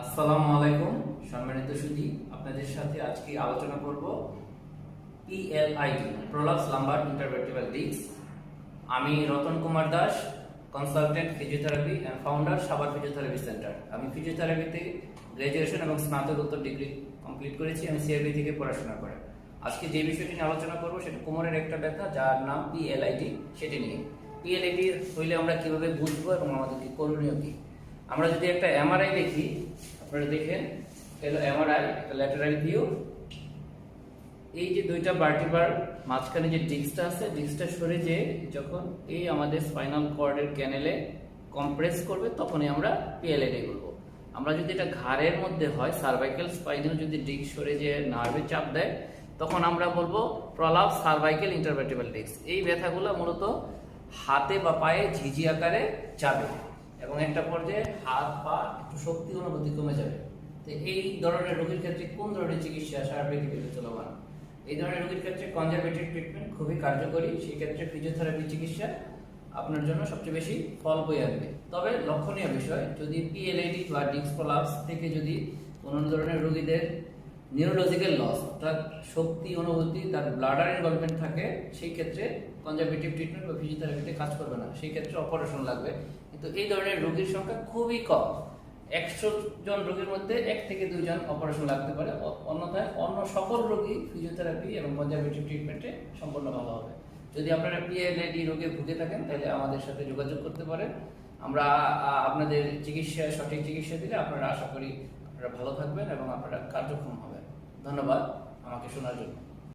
আসসালামু আলাইকুম, সম্মানিত সুধী। আপনাদের সাথে আজকে আলোচনা করব PLID prolapse lumbar intervertebral disc আমি Ratan Kumar Das consultant physiotherapy and founder Sabar physiotherapy centre আমি ফিজিওথেরাপিতে গ্র্যাজুয়েশন এবং স্নাতকোত্তর ডিগ্রি কমপ্লিট করেছি, আমি সিআরবি থেকে পড়াশোনা করে। আজকে যে বিষয়টি নিয়ে আলোচনা করব সেটা কোমরের একটা ব্যথা, যার নাম পিএলআইডি সেটি নিয়ে। পিএলআইডি হইলে আমরা কীভাবে বুঝব এবং আমাদের কি করণীয় কি? আমরা যদি একটা এমআরআই দেখি, আপনারা দেখেন এলো এমআরআই একটা ল্যাটারাল ভিউ এই যে দুইটা ভার্টিবার মাঝখানে যে ডিস্কটা আছে ডিস্কটা সরে যে যখন এই আমাদের স্পাইনাল কর্ডের ক্যানেলে কম্প্রেস করবে, তখনই আমরা পিএলএডি বলব আমরা যদি এটা ঘাড়ের মধ্যে হয় সার্ভাইকাল স্পাইনাল যদি ডিস্ক সরে যে নার্ভে চাপ দেয়, তখন আমরা বলব প্রলাপ সার্ভাইকাল ইন্টারভেটিবল ডিস্ক এই ব্যথাগুলো মূলত হাতে বা পায়ে ঝিঝি আকারে যাবে। এবং একটা পর্যায়ে হাত পা একটু শক্তি অনুভূতি কমে যাবে। তো এই ধরনের রোগীর ক্ষেত্রে কোন ধরনের চিকিৎসা সার্বিকভাবে চলমান? এই ধরনের রোগীর ক্ষেত্রে কনজারভেটিভ ট্রিটমেন্ট খুবই কার্যকরী, সেই ক্ষেত্রে ফিজিওথেরাপি চিকিৎসা আপনার জন্য সবচেয়ে বেশি ফল বয়ে আনবে। তবে লক্ষণীয় বিষয়, যদি পিএলআইডি বা ডিস্ক প্রলাপস থেকে যদি কোনো ধরনের রোগীদের নিউরোলজিক্যাল লস অর্থাৎ শক্তি, অনুভূতি, তার ব্লাডার ইনভলভমেন্ট থাকে, সেই ক্ষেত্রে কনজারভেটিভ ট্রিটমেন্ট বা ফিজিওথেরাপিতে কাজ করবে না। সেই ক্ষেত্রে অপারেশন লাগবে। কিন্তু এই ধরনের রোগীর সংখ্যা খুবই কম। একশো জন রোগীর মধ্যে এক থেকে দুইজন অপারেশন লাগতে পারে। অন্যথায় অন্য সকল রোগী ফিজিওথেরাপি এবং কনজারভেটিভ ট্রিটমেন্টে সম্পূর্ণ ভালো হবে। যদি আপনারা পিএলএডি রোগে ভুগে থাকেন, তাহলে আমাদের সাথে যোগাযোগ করতে পারেন। আমরা আপনাদের চিকিৎসা সঠিক চিকিৎসা দিলে আপনারা আশা করি আপনারা ভালো থাকবেন এবং আপনারা কার্যক্ষম হবেন। ধন্যবাদ আমাকে শোনার জন্য।